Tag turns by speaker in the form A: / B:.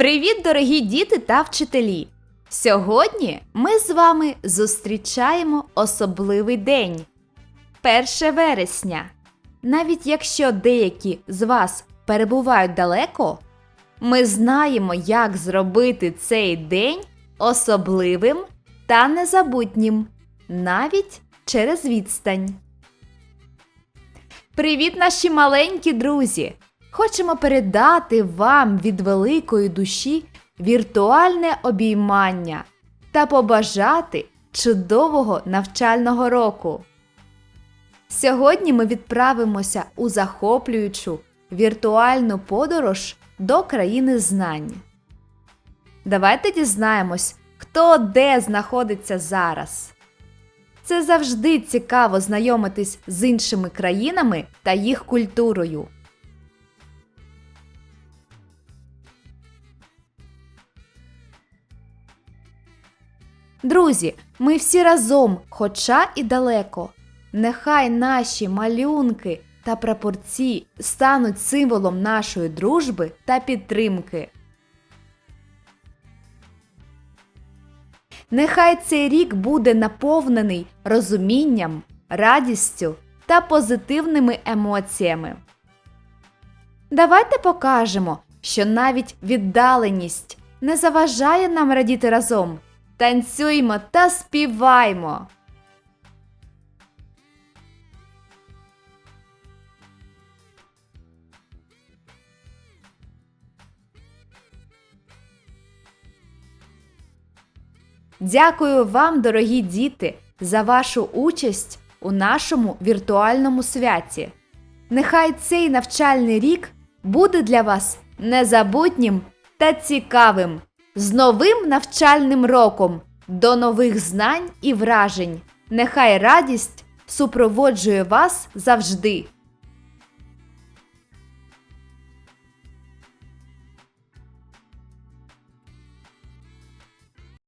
A: Привіт, дорогі діти та вчителі! Сьогодні ми з вами зустрічаємо особливий день 1 вересня. Навіть якщо деякі з вас перебувають далеко, ми знаємо, як зробити цей день особливим та незабутнім, навіть через відстань. Привіт, наші маленькі друзі! Хочемо передати вам від великої душі віртуальне обіймання та побажати чудового навчального року. Сьогодні ми відправимося у захоплюючу віртуальну подорож до країни знань. Давайте дізнаємось, хто де знаходиться зараз. Це завжди цікаво знайомитись з іншими країнами та їх культурою. Друзі, ми всі разом, хоча і далеко. Нехай наші малюнки та прапорці стануть символом нашої дружби та підтримки. Нехай цей рік буде наповнений розумінням, радістю та позитивними емоціями. Давайте покажемо, що навіть віддаленість не заважає нам радіти разом. Танцюймо та співаймо. Дякую вам, дорогі діти, за вашу участь у нашому віртуальному святі. Нехай цей навчальний рік буде для вас незабутнім та цікавим. З новим навчальним роком до нових знань і вражень. Нехай радість супроводжує вас завжди.